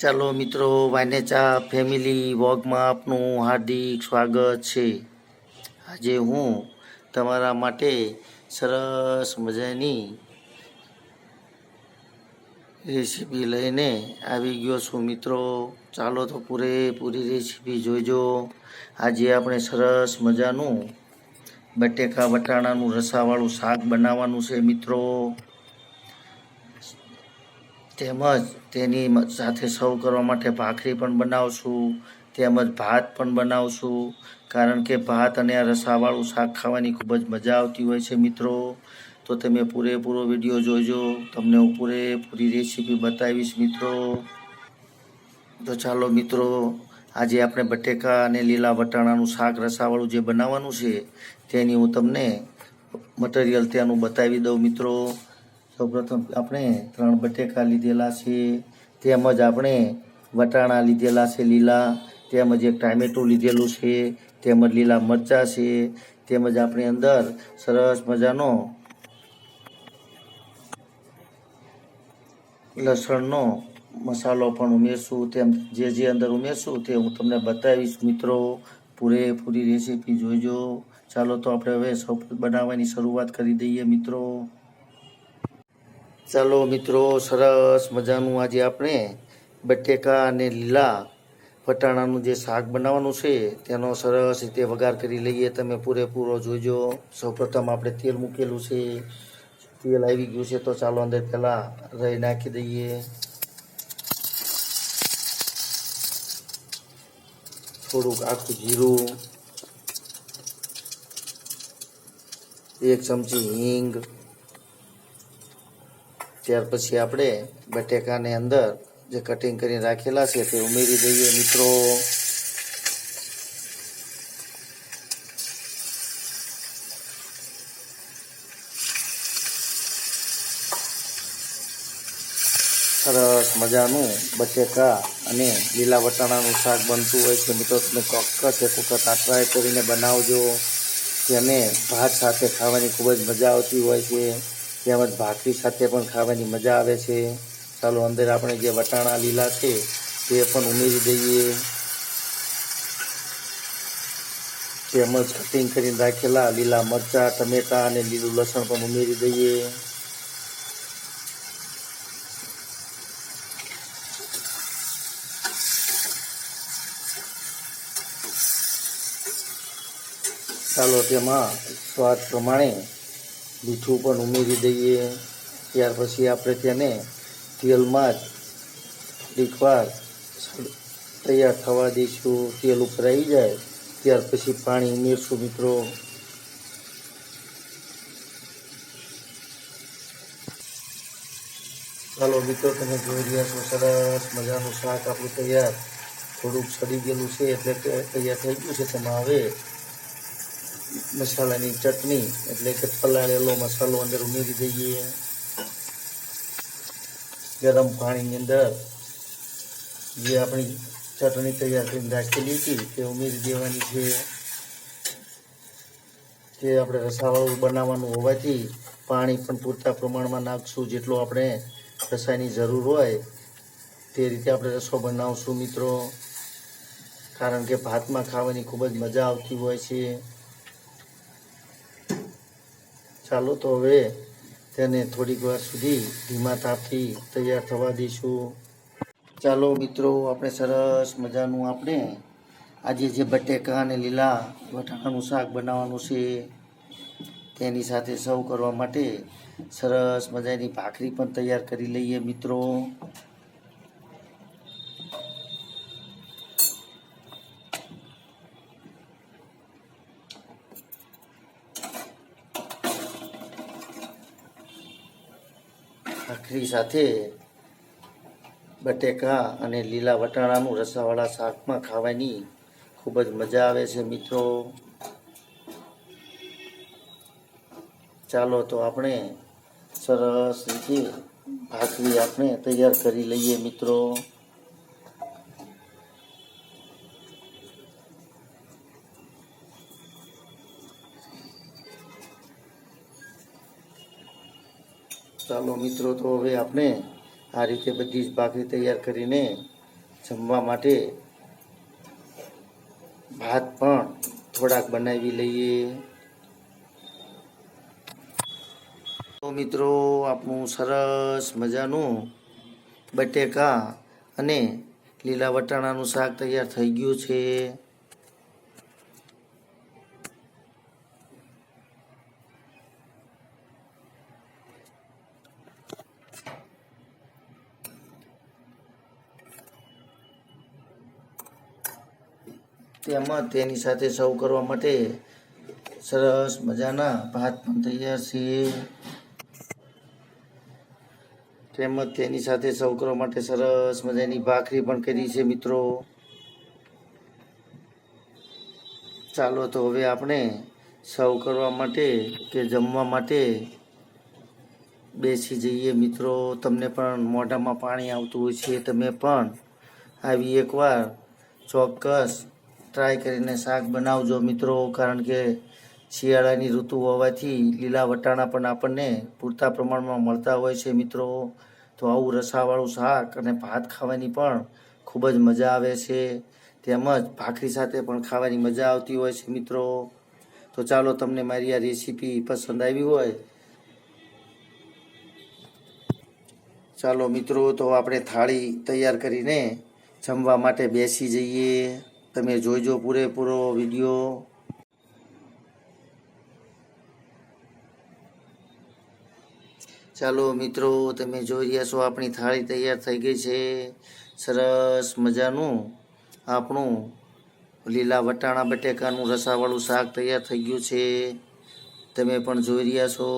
ચાલો મિત્રો વાનેચા ફેમિલી વોગમાં આપનું હાર્દિક સ્વાગત છે. આજે હું તમારા માટે સરસ મજાની રેસીપી લઈને આવી ગયો છું મિત્રો. ચાલો તો પૂરેપૂરી રેસીપી જોઈજો. આજે આપણે સરસ મજાનું બટેકા, વટાણાનું રસાવાળું શાક બનાવવાનું છે મિત્રો. તેમજ તેની સાથે સર્વ કરવા માટે ભાખરી પણ બનાવશું, તેમજ ભાત પણ બનાવશું. કારણ કે ભાત અને આ રસાવાળું શાક ખાવાની ખૂબ જ મજા આવતી હોય છે મિત્રો. તો તમે પૂરેપૂરો વીડિયો જોજો. તમને હું પૂરેપૂરી રેસીપી બતાવીશ મિત્રો. તો ચાલો મિત્રો, આજે આપણે બટેકા અને લીલા વટાણાનું શાક રસાવાળું જે બનાવવાનું છે, તેની હું તમને મટીરિયલ ત્યાંનું બતાવી દઉં મિત્રો. સૌપ્રથમ આપણે ત્રણ બટેકા લીધેલા છે, તેમજ આપણે વટાણા લીધેલા છે લીલા, તેમજ એક ટામેટું લીધેલું છે, તેમજ લીલા મરચાં છે, તેમજ આપણે અંદર સરસ મજાનો લસણનો મસાલો પણ ઉમેરશું, તેમ જે જે અંદર ઉમેરશું તે હું તમને બતાવીશ મિત્રો. પૂરેપૂરી રેસીપી જોઈજો. ચાલો તો આપણે હવે સૌ બનાવવાની શરૂઆત કરી દઈએ મિત્રો. ચાલો મિત્રો, સરસ મજાનું આજે આપણે બટેકા અને લીલા વટાણાનું જે શાક બનાવવાનું છે, તેનો સરસ રીતે વઘાર કરી લઈએ. તમે પૂરેપૂરો જોઈજો સૌપ્રથમ આપણે તેલ મૂકેલું છે. તેલ આવી ગયું છે, તો ચાલો અંદર પહેલાં રહી નાખી દઈએ. થોડુંક આખું જીરું, એક ચમચી હિંગ ત્યાર પછી આપણે બટેકાની અંદર જે કટિંગ કરીને રાખેલા છે તે ઉમેરી દઈએ મિત્રો. સરસ મજાનું બટેકા અને લીલા વટાણાનું શાક બનતું હોય છે મિત્રો. તમે ચોક્કસ એક વખત આ ટ્રાય કરીને બનાવજો. તેને ભાત સાથે ખાવાની ખૂબ જ મજા આવતી હોય છે. તેમજ ભાખરી સાથે પણ ખાવાની મજા આવે છે. ચાલો અંદર આપણે જે વટાણા લીલા છે, તે પણ ઉમેરી દઈએ. તેમજ કટિંગ કરીને રાખેલા લીલા મરચાં, ટમેટાં અને લીલું લસણ પણ ઉમેરી દઈએ. ચાલો તેમાં સ્વાદ પ્રમાણે મીઠું પણ ઉમેરી દઈએ. ત્યાર પછી આપણે તેને તેલમાં જ થોડીક તૈયાર થવા દઈશું. તેલ આવી જાય. ત્યાર પછી પાણી ઉમેરશું મિત્રો. ચાલો મિત્રો, તમે જોઈ રહ્યા છો સરસ મજાનું શાક આપણું તૈયાર. થોડુંક સડી ગયેલું છે એટલે તૈયાર થઈ ગયું છે. તેમાં હવે મસાલાની ચટણી એટલે કે પલાળેલો મસાલો અંદર ઉમેરી દઈએ. ગરમ પાણીની અંદર જે આપણી ચટણી તૈયાર કરીને રાખેલી હતી તે ઉમેરી દેવાની છે. તે આપણે રસાવાળું બનાવવાનું હોવાથી પાણી પણ પૂરતા પ્રમાણમાં નાખશું જેટલો આપણે રસાયની જરૂર હોય તે રીતે આપણે રસો બનાવશું મિત્રો. કારણ કે ભાતમાં ખાવાની ખૂબ જ મજા આવતી હોય છે. ચાલો તો હવે તેને થોડીક વાર સુધી ધીમા તાપથી તૈયાર થવા દઈશું. ચાલો મિત્રો, આપણે સરસ મજાનું આપણે આજે જે બટેકા અને લીલા વટાણાનું શાક બનાવવાનું છે, તેની સાથે સર્વ કરવા માટે સરસ મજાની ભાખરી પણ તૈયાર કરી લઈએ મિત્રો. ભાખરી સાથે બટેકા અને લીલા વટાણાનું રસાવાળા શાકમાં ખાવાની ખૂબ જ મજા આવે છે મિત્રો. ચાલો તો આપણે સરસ રીતે ભાખરી આપણે તૈયાર કરી લઈએ મિત્રો. ચાલો મિત્રો, તો હવે આપણે આ રીતે બધી જ ભાખરી તૈયાર કરીને જમવા માટે ભાત પણ થોડાક બનાવી લઈએ. તો મિત્રો, આપણું સરસ મજાનું બટેકા અને લીલા વટાણાનું શાક તૈયાર થઈ ગયું છે. તેમાં તેની સાથે સર્વ કરવા માટે સરસ મજાના ભાત પણ તૈયાર છે. તેમજ તેની સાથે સર્વ કરવા માટે સરસ મજાની ભાખરી પણ કરી છે મિત્રો. ચાલો તો હવે આપણે સર્વ કરવા માટે કે જમવા માટે બેસી જઈએ મિત્રો. તમને પણ મોઢામાં પાણી આવતું હોય છે, તમે પણ આવી એકવાર ચોક્કસ ટ્રાય કરીને શાક બનાવજો મિત્રો, કારણ કે શિયાળાની ઋતુ હોવાથી લીલા વટાણા પણ આપણને પૂરતા પ્રમાણમાં મળતા હોય છે મિત્રો. તો આવું રસાવાળું શાક અને ભાત ખાવાની પણ ખૂબ જ મજા આવે છે. તેમજ ભાખરી સાથે પણ ખાવાની મજા આવતી હોય છે મિત્રો. તો ચાલો તમને મારી આ રેસીપી પસંદ આવી હોય. ચાલો મિત્રો, તો આપણે થાળી તૈયાર કરીને જમવા માટે બેસી જઈએ. તમે જોઈજો પૂરેપૂરો વીડિયો. ચાલો મિત્રો, તમે જોઈ રહ્યા છો, આપણી થાળી તૈયાર થઈ ગઈ છે. સરસ મજાનું આપણું લીલા વટાણા બટેકાનું રસાવાળું શાક તૈયાર થઈ ગયું છે. તમે પણ જોઈ રહ્યા છો.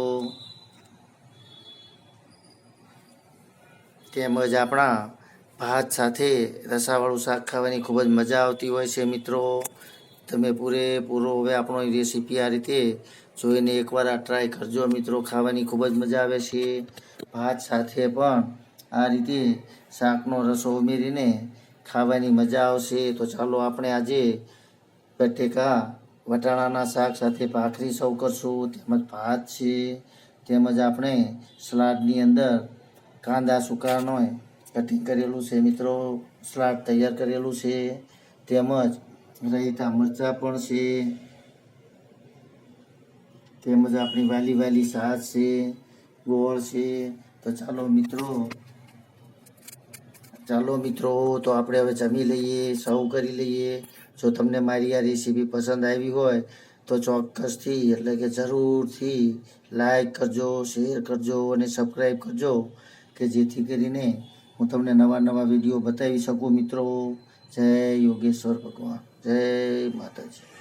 તેમજ આપણા ભાત સાથે રસાવાળું શાક ખાવાની ખૂબ જ મજા આવતી હોય છે મિત્રો. તમે પૂરેપૂરો હવે આપણો રેસીપી આ રીતે જોઈને એકવાર આ ટ્રાય કરજો મિત્રો. ખાવાની ખૂબ જ મજા આવે છે. ભાત સાથે પણ આ રીતે શાકનો રસો ઉમેરીને ખાવાની મજા આવશે. તો ચાલો આપણે આજે બટેકા, વટાણાના શાક સાથે ભાખરી સૌ કરશું. તેમજ ભાત છે. તેમજ આપણે સલાડની અંદર કાંદા સુકાનો કટિંગ કરેલું છે મિત્રો સલાડ તૈયાર કરેલું છે. તેમજ રાયતા મરચાં પણ છે. તેમજ આપણી વાલી વાલી સાજ છે, ગોળ છે. તો ચાલો મિત્રો ચાલો મિત્રો, તો આપણે હવે જમી લઈએ, સર્વ કરી લઈએ. જો તમને મારી આ રેસીપી પસંદ આવી હોય, તો ચોક્કસથી, એટલે કે જરૂરથી લાઈક કરજો, શેર કરજો અને સબસ્ક્રાઈબ કરજો, કે જેથી કરીને હું તમને નવા નવા વીડિયો બતાવી શકું મિત્રો. જય યોગેશ્વર ભગવાન. જય માતાજી.